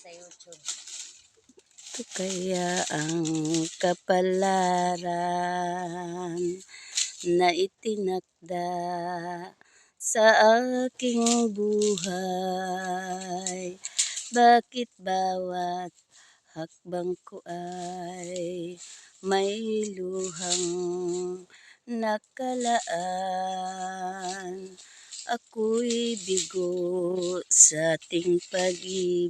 sa YouTube. Kaya ang kapalaran na itinakda sa aking buhay. Bakit bawat hakbang ko ay may luhang nakalaan? Ako'y bigo sa ating pag-ibig.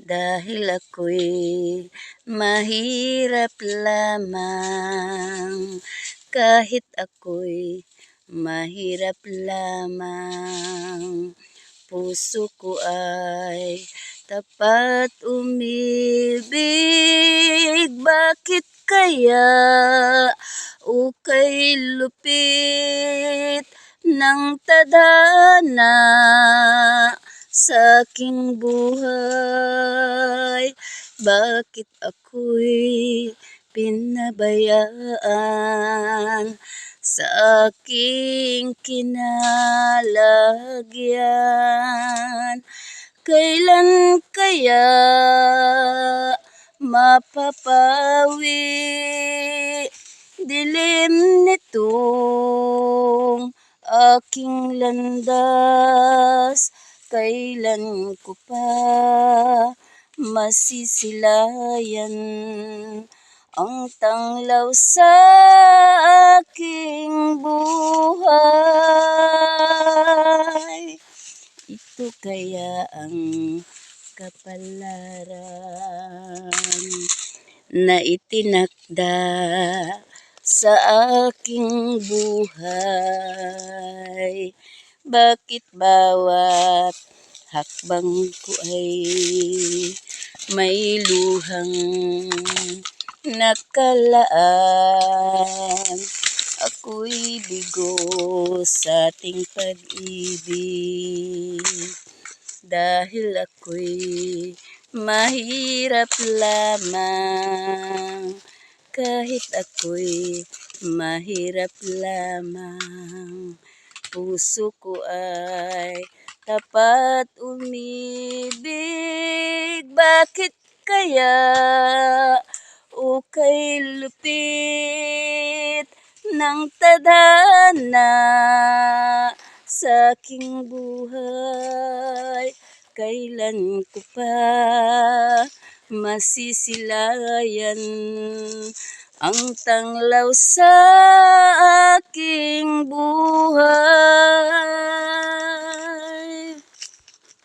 Dahil ako'y mahirap lamang. Kahit ako'y mahirap lamang puso ko ay tapat umibig. Bakit kaya ukay lupit ng tadhana sa aking buhay. Bakit ako'y pinabayaan sa aking kinalagyan? Kailan kaya mapapawi dilim nitong aking landas. Kailan ko pa masisilayan ang tanglaw sa aking buhay? Ito kaya ang kapalaran na itinakda sa aking buhay. Bakit bawat hakbang ko ay may luhang nakalaan? Ako'y bigo sa ating pag-ibig dahil ako'y mahirap lamang kahit ako'y mahirap lamang. Puso ko ay tapat umibig. Bakit kaya ukay lupit ng tadhana sa aking buhay? Kailan ko pa masisilayan ang tanglaw sa aking